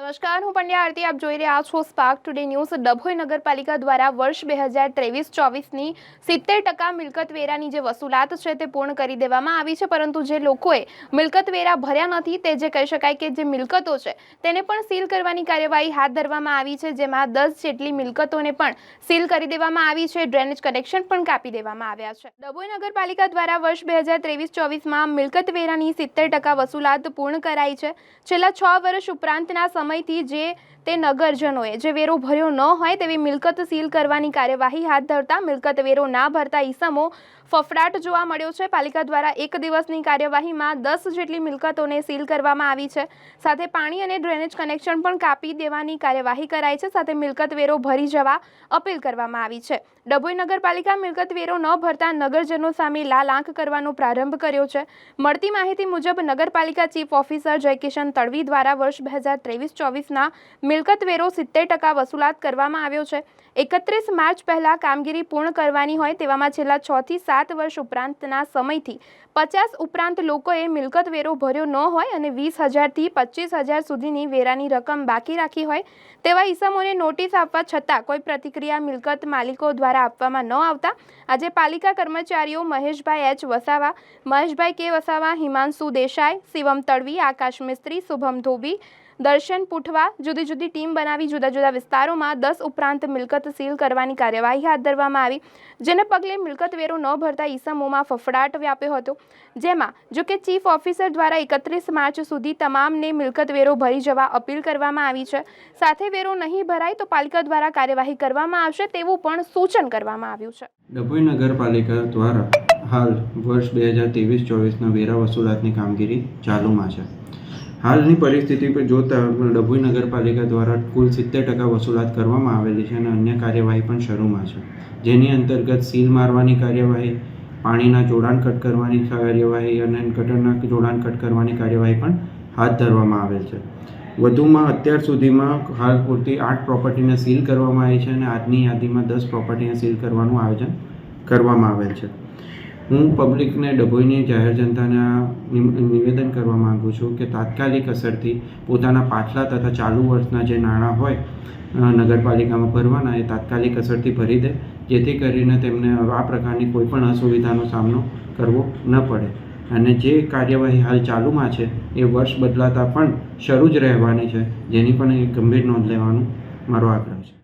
નમસ્કાર, હું પંડ્યા આરતી, આપ જોઈ રહ્યા છો સ્પાર્ક ટુડે ન્યૂઝ ડભોઈ નગરપાલિકા દ્વારા વર્ષ બે હજાર ત્રેવીસ ચોવીસની સિત્તેર ટકા મિલકત વેરાની જે વસૂલાત છે તે પૂર્ણ કરી દેવામાં આવી છે, પરંતુ જે લોકોએ મિલકત વેરા ભર્યા નથી, તે જે કહી શકાય કે જે મિલકતો છે, તેને પણ સીલ કરવાની કાર્યવાહી હાથ ધરવામાં આવી છે, જેમાં દસ જેટલી મિલકતોને પણ સીલ કરી દેવામાં આવી છે, ડ્રેનેજ કનેક્શન પણ કાપી દેવામાં આવ્યા છે. ડભોઈ નગરપાલિકા દ્વારા વર્ષ બે હજાર ત્રેવીસ ચોવીસમાં મિલકત વેરાની સિત્તેર ટકા વસૂલાત પૂર્ણ કરાઈ છે. છેલ્લા છ વર્ષ ઉપરાંતના સમયથી જે તે નગરજનોએ. જે વેરો ભર્યો ન હોય તેવી મિલકત સીલ કરવાની કાર્યવાહી હાથ ધરતા મિલકત વેરો ના ભરતા ઈસમો ફફડાટ જોવા મળ્યો છે. પાલિકા દ્વારા એક દિવસની કાર્યવાહીમાં દસ જેટલી મિલકતોને સીલ કરવામાં આવી છે. સાથે પાણી અને ડ્રેનેજ કનેક્શન પણ કાપી દેવાની કાર્યવાહી કરાઈ છે. સાથે મિલકત વેરો ભરી જવા અપીલ કરવામાં આવી છે. ડભોઈ નગરપાલિકા મિલકત વેરો ન ભરતા નગરજનો સામે લાલ આંખ કરવાનો પ્રારંભ કર્યો છે. મળતી માહિતી મુજબ નગરપાલિકા ચીફ ઓફિસર જયકિશન તડવી દ્વારા વર્ષ બે હજાર ત્રેવીસ ચોવીસના મિલકત વેરો સિત્તેર ટકા વસૂલાત કરવામાં આવ્યો છે. એકત્રીસ માર્ચ પહેલાં કામગીરી પૂર્ણ કરવાની હોય તેવામાં છેલ્લા છ થી સાત વર્ષ ઉપરાંતના સમયથી પચાસ ઉપરાંત લોકોએ મિલકત વેરો ભર્યો ન હોય અને વીસ હજારથી પચીસ હજાર સુધીની વેરાની રકમ બાકી રાખી હોય તેવા ઈસમોને નોટિસ આપવા છતાં કોઈ પ્રતિક્રિયા મિલકત માલિકો દ્વારા આપવામાં ન આવતા. આજે પાલિકા કર્મચારીઓ મહેશભાઈ એચ વસાવા, મહેશભાઈ કે વસાવા, હિમાંશુ દેસાઈ, શિવમ તડવી, આકાશ મિસ્ત્રી, શુભમ ધોબી દર્શન પુઠવા જુદી જુદી ટીમ બનાવી જુદા જુદા વિસ્તારોમાં દસ ઉપરાંત મિલકત સીલ કરવાની કાર્યવાહી હાથ ધરવામાં આવી. જેને પગલે મિલકત વેરો ન ભરતા ઈસમોમાં ફફડાટ વ્યાપ્યો હતો. જેમાં, જો કે ચીફ ઓફિસર દ્વારા એકત્રીસ માર્ચ સુધી તમામને મિલકત વેરો ભરી જવા અપીલ કરવામાં આવી છે. સાથે વેરો નહીં ભરાય તો પાલિકા દ્વારા કાર્યવાહી કરવામાં આવશે તેવું પણ સૂચન કરવામાં આવ્યું છે. ડભોઈ નગરપાલિકા દ્વારા હાલ વર્ષ બે હજાર ત્રેવીસ ચોવીસના વેરા વસૂલાતની કામગીરી ચાલુમાં છે. હાલની પરિસ્થિતિ પર જોતા ડભોઈ નગરપાલિકા દ્વારા કુલ સિત્તેર ટકા વસૂલાત કરવામાં આવેલી છે અને અન્ય કાર્યવાહી પણ શરૂમાં છે. જેની અંતર્ગત સીલ મારવાની કાર્યવાહી, પાણીના જોડાણ કટ કરવાની કાર્યવાહી અને ગટરના જોડાણ કટ કરવાની કાર્યવાહી પણ હાથ ધરવામાં આવેલ છે. વધુમાં અત્યાર સુધીમાં હાલ પૂરતી આઠ પ્રોપર્ટીને સીલ કરવામાં આવી છે અને આજની યાદીમાં દસ પ્રોપર્ટીને સીલ કરવાનું આયોજન કરવામાં આવેલ છે. હું પબ્લિકને ડભોઈની જાહેર જનતાને નિવેદન કરવા માગું છું કે તાત્કાલિક અસરથી પોતાના પાછલા તથા ચાલુ વર્ષના જે નાણાં હોય નગરપાલિકામાં ભરવાના, એ તાત્કાલિક અસરથી ભરી દે, જેથી કરીને તેમને આ પ્રકારની કોઈપણ અસુવિધાનો સામનો કરવો ન પડે. અને જે કાર્યવાહી હાલ ચાલુમાં છે, એ વર્ષ બદલાતા પણ શરૂ જ રહેવાની છે, જેની પણ એક ગંભીર નોંધ લેવાનું મારો આગ્રહ છે.